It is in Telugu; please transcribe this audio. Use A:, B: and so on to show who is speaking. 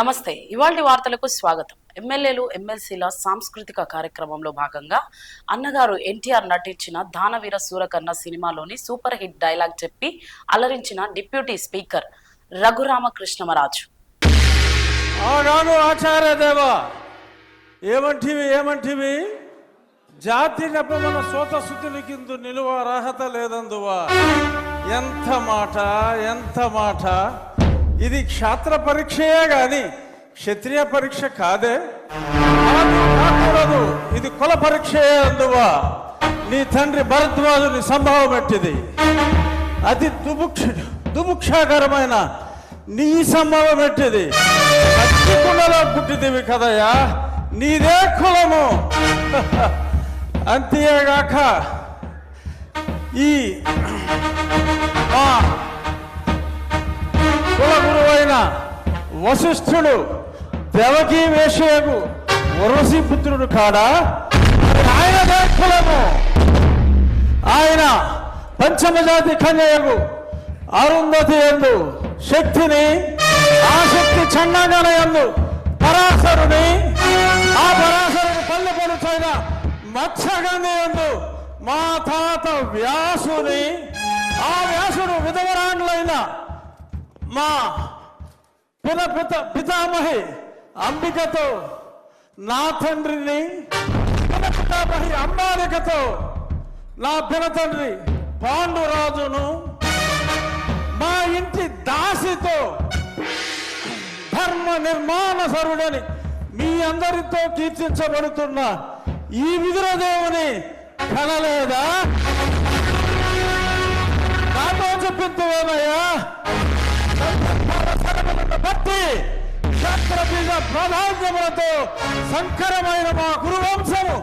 A: నమస్తే. ఇవాళ వార్తలకు స్వాగతం. ఎమ్మెల్యేలు ఎమ్మెల్సీల సాంస్కృతిక కార్యక్రమంలో భాగంగా అన్నగారు ఎన్టీఆర్ నటించిన దానవీర సూరకర్ణ సినిమాలోని సూపర్ హిట్ డైలాగ్ చెప్పి అలరించిన డిప్యూటీ స్పీకర్ రఘురామకృష్ణమరాజు.
B: ఆనాడు ఆచార్యదేవ ఏమంటివి ఏమంటివి? జాతి మన సోత శుద్ధునికిందు నిలువ అర్హత లేదందువా? ఎంత మాట ఎంత మాట? ఇది క్షాత్ర పరీక్షయే గాని క్షత్రియ పరీక్ష కాదే. కాకూడదు. ఇది కుల పరీక్షయే అందువా. నీ తండ్రి భరద్వాజుని సంభవం ఎట్టిది? అతి దుభుక్ష దుభుక్షాకరమైన నీ సంభవం ఎట్టిది? కులలో పుట్టిదివి కదయ్యా. నీదే కులము. అంతేగాక ఈ మా వశిష్ఠుడు దేవకీ వేషయకు ఉరసి పుత్రుడు కాడా? ఆయన ఆయనదే కులము? ఆయన పంచమజాతి కన్యకు అరుంధతి ఎందు శక్తిని ఆ శక్తి చండాగన ఎందు పరాశరుని ఆ పరాశరుని పల్లె పలుచైన మత్స్యగంధి ఎందు మా తాత వ్యాసుని ఆ వ్యాసుడు విధవరాండ్లైన మా పిత పిత పితామహి అంబికతో నా తండ్రిని పిన పితామహి అంబాలికతో నా పినతండ్రి పాండురాజును మా ఇంటి దాసితో ధర్మ నిర్మాణ సరుడని మీ అందరితో కీర్తించబడుతున్న ఈ విదురదేవుని కనలేదా? క్షత్రబీజ ప్రాధాన్యములతో సంకరమైన మా గురువంశము